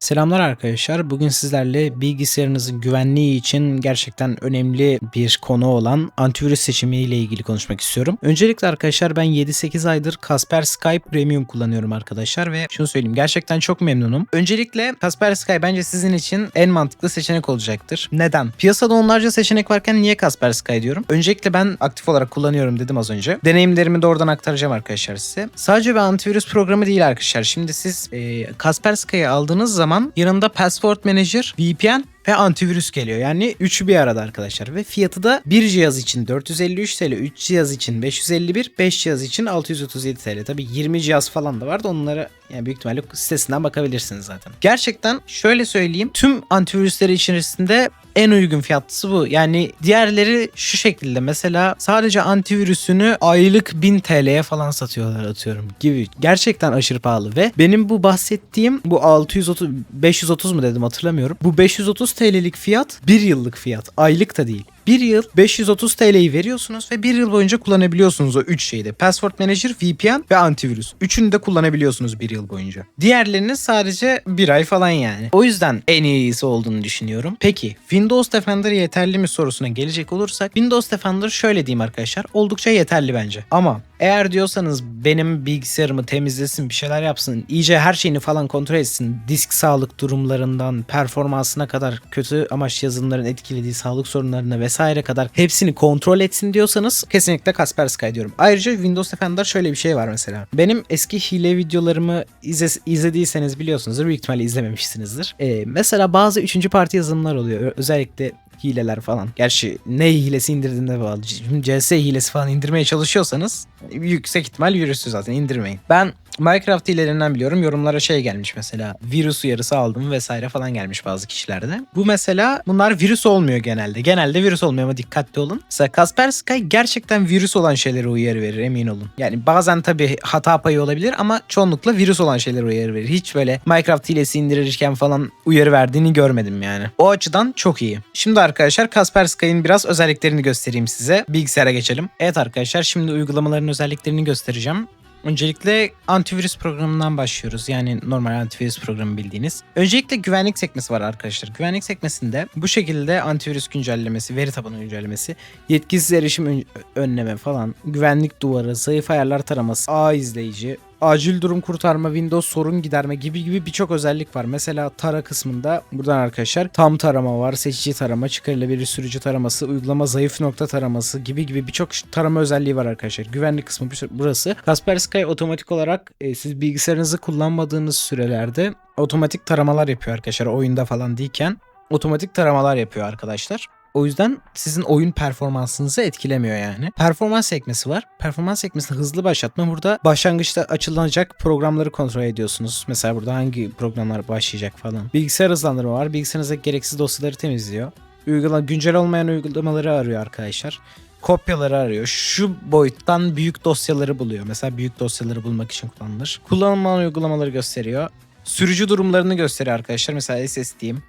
Selamlar arkadaşlar. Bugün sizlerle bilgisayarınızın güvenliği için gerçekten önemli bir konu olan antivirüs seçimi ile ilgili konuşmak istiyorum. Öncelikle arkadaşlar ben 7-8 aydır Kaspersky Premium kullanıyorum arkadaşlar ve şunu söyleyeyim gerçekten çok memnunum. Öncelikle Kaspersky bence sizin için en mantıklı seçenek olacaktır. Neden? Piyasada onlarca seçenek varken niye Kaspersky diyorum? Öncelikle ben aktif olarak kullanıyorum dedim az önce. Deneyimlerimi de oradan aktaracağım arkadaşlar size. Sadece bir antivirüs programı değil arkadaşlar. Şimdi siz e, Kaspersky'ı aldığınız zaman yanında Password Manager, VPN ve antivirüs geliyor. Yani üçü bir arada arkadaşlar ve fiyatı da bir cihaz için 453 TL, 3 cihaz için 551, 5 cihaz için 637 TL. Tabi 20 cihaz falan da vardı. Onlara yani büyük ihtimalle sitesinden bakabilirsiniz zaten. Gerçekten şöyle söyleyeyim. Tüm antivirüsleri içerisinde en uygun fiyatlısı bu. Yani diğerleri şu şekilde mesela sadece antivirüsünü aylık 1000 TL'ye falan satıyorlar atıyorum gibi. Gerçekten aşırı pahalı ve benim bu bahsettiğim bu 630 530 mu dedim hatırlamıyorum. Bu 530 TL'lik fiyat bir yıllık fiyat. Aylık da değil. Bir yıl 530 TL'yi veriyorsunuz ve bir yıl boyunca kullanabiliyorsunuz o 3 şeyde. Password Manager, VPN ve antivirüs. Üçünü de kullanabiliyorsunuz bir yıl boyunca. Diğerlerini sadece bir ay falan yani. O yüzden en iyisi olduğunu düşünüyorum. Peki Windows Defender yeterli mi sorusuna gelecek olursak Windows Defender şöyle diyeyim arkadaşlar oldukça yeterli bence. Ama eğer diyorsanız benim bilgisayarımı temizlesin bir şeyler yapsın iyice her şeyini falan kontrol etsin disk sağlık durumlarından performansına kadar kötü amaç yazılımların etkilediği sağlık sorunlarına vesaire kadar hepsini kontrol etsin diyorsanız kesinlikle Kaspersky diyorum. Ayrıca Windows Defender şöyle bir şey var mesela. Benim eski hile videolarımı izle, izlediyseniz biliyorsunuzdur. Büyük ihtimalle izlememişsinizdir. Ee, mesela bazı üçüncü parti yazılımlar oluyor. Özellikle hileler falan. Gerçi ne hilesi indirdiğine bağlı. CS hilesi falan indirmeye çalışıyorsanız yüksek ihtimal virüsü zaten indirmeyin. Ben Minecraft hilelerinden biliyorum. Yorumlara şey gelmiş mesela. Virüs uyarısı aldım vesaire falan gelmiş bazı kişilerde. Bu mesela bunlar virüs olmuyor genelde. Genelde virüs olmuyor ama dikkatli olun. Mesela Kaspersky gerçekten virüs olan şeylere uyarı verir emin olun. Yani bazen tabii hata payı olabilir ama çoğunlukla virüs olan şeylere uyarı verir. Hiç böyle Minecraft hilesi indirirken falan uyarı verdiğini görmedim yani. O açıdan çok iyi. Şimdi arkadaşlar Kaspersky'ın biraz özelliklerini göstereyim size. Bilgisayara geçelim. Evet arkadaşlar şimdi uygulamaların özelliklerini göstereceğim. Öncelikle antivirüs programından başlıyoruz. Yani normal antivirüs programı bildiğiniz. Öncelikle güvenlik sekmesi var arkadaşlar. Güvenlik sekmesinde bu şekilde antivirüs güncellemesi, veri tabanı güncellemesi, yetkisiz erişim önleme falan, güvenlik duvarı, zayıf ayarlar taraması, ağ izleyici, acil durum kurtarma, Windows sorun giderme gibi gibi birçok özellik var. Mesela tara kısmında buradan arkadaşlar tam tarama var, seçici tarama, çıkarılabilir sürücü taraması, uygulama zayıf nokta taraması gibi gibi birçok tarama özelliği var arkadaşlar. Güvenlik kısmı burası. Kaspersky otomatik olarak e, siz bilgisayarınızı kullanmadığınız sürelerde otomatik taramalar yapıyor arkadaşlar oyunda falan değilken otomatik taramalar yapıyor arkadaşlar. O yüzden sizin oyun performansınızı etkilemiyor yani. Performans sekmesi var. Performans sekmesinde hızlı başlatma. Burada başlangıçta açılacak programları kontrol ediyorsunuz. Mesela burada hangi programlar başlayacak falan. Bilgisayar hızlandırma var. Bilgisayarınızdaki gereksiz dosyaları temizliyor. Uygulama, güncel olmayan uygulamaları arıyor arkadaşlar. Kopyaları arıyor. Şu boyuttan büyük dosyaları buluyor. Mesela büyük dosyaları bulmak için kullanılır. Kullanılmayan uygulamaları gösteriyor. Sürücü durumlarını gösteriyor arkadaşlar. Mesela SSD'im,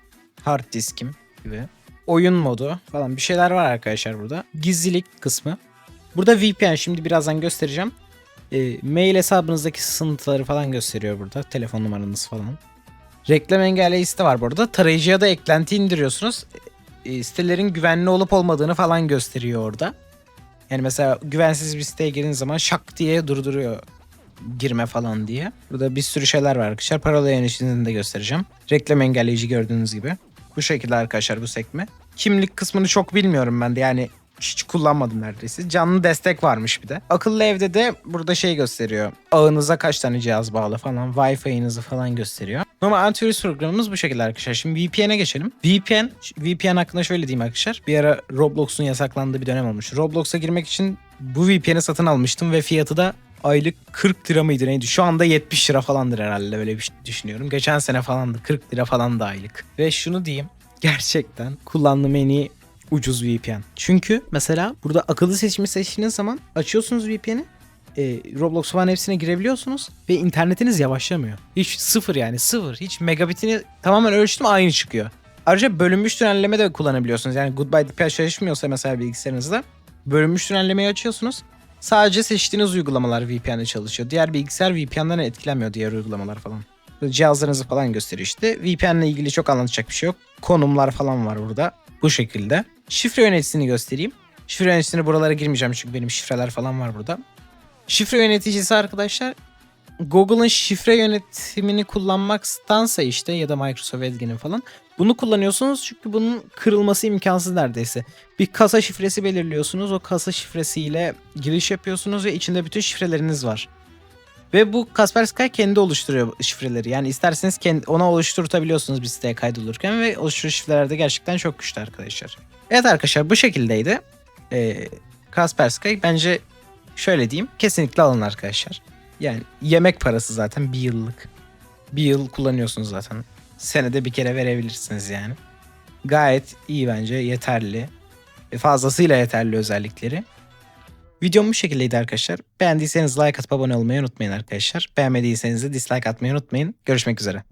hard diskim gibi oyun modu falan bir şeyler var arkadaşlar burada. Gizlilik kısmı. Burada VPN şimdi birazdan göstereceğim. E, mail hesabınızdaki sınıfları falan gösteriyor burada. Telefon numaranız falan. Reklam engelleyicisi de var burada. Tarayıcıya da eklenti indiriyorsunuz. E, sitelerin güvenli olup olmadığını falan gösteriyor orada. Yani mesela güvensiz bir siteye girdiğiniz zaman şak diye durduruyor girme falan diye. Burada bir sürü şeyler var arkadaşlar. Paralayan işini de göstereceğim. Reklam engelleyici gördüğünüz gibi. Bu şekilde arkadaşlar bu sekme. Kimlik kısmını çok bilmiyorum ben de yani hiç kullanmadım neredeyse. Canlı destek varmış bir de. Akıllı evde de burada şey gösteriyor. Ağınıza kaç tane cihaz bağlı falan. Wi-Fi'nizi falan gösteriyor. Normal antivirüs programımız bu şekilde arkadaşlar. Şimdi VPN'e geçelim. VPN, VPN hakkında şöyle diyeyim arkadaşlar. Bir ara Roblox'un yasaklandığı bir dönem olmuş. Roblox'a girmek için bu VPN'i satın almıştım ve fiyatı da aylık 40 lira mıydı neydi? Şu anda 70 lira falandır herhalde böyle bir şey düşünüyorum. Geçen sene falandı 40 lira falan da aylık. Ve şunu diyeyim gerçekten kullandığım en iyi ucuz VPN. Çünkü mesela burada akıllı seçimi seçtiğiniz zaman açıyorsunuz VPN'i e, Roblox falan hepsine girebiliyorsunuz ve internetiniz yavaşlamıyor. Hiç sıfır yani sıfır. Hiç megabitini tamamen ölçtüm aynı çıkıyor. Ayrıca bölünmüş tünelleme de kullanabiliyorsunuz. Yani Goodbye DPI çalışmıyorsa mesela bilgisayarınızda bölünmüş tünellemeyi açıyorsunuz. Sadece seçtiğiniz uygulamalar VPN'de çalışıyor. Diğer bilgisayar VPN'den etkilenmiyor diğer uygulamalar falan. Cihazlarınızı falan gösteriyor işte. VPN ile ilgili çok anlatacak bir şey yok. Konumlar falan var burada. Bu şekilde. Şifre yöneticisini göstereyim. Şifre yöneticisine buralara girmeyeceğim çünkü benim şifreler falan var burada. Şifre yöneticisi arkadaşlar Google'ın şifre yönetimini kullanmaktansa işte ya da Microsoft Edge'nin falan bunu kullanıyorsunuz çünkü bunun kırılması imkansız neredeyse. Bir kasa şifresi belirliyorsunuz. O kasa şifresiyle giriş yapıyorsunuz ve içinde bütün şifreleriniz var. Ve bu Kaspersky kendi oluşturuyor şifreleri. Yani isterseniz kendi, ona oluşturtabiliyorsunuz bir siteye kaydolurken ve oluşturucu şifreler de gerçekten çok güçlü arkadaşlar. Evet arkadaşlar bu şekildeydi. Ee, Kaspersky bence şöyle diyeyim kesinlikle alın arkadaşlar. Yani yemek parası zaten bir yıllık. Bir yıl kullanıyorsunuz zaten. Senede bir kere verebilirsiniz yani. Gayet iyi bence yeterli. Fazlasıyla yeterli özellikleri. Videom bu şekildeydi arkadaşlar. Beğendiyseniz like atıp abone olmayı unutmayın arkadaşlar. Beğenmediyseniz de dislike atmayı unutmayın. Görüşmek üzere.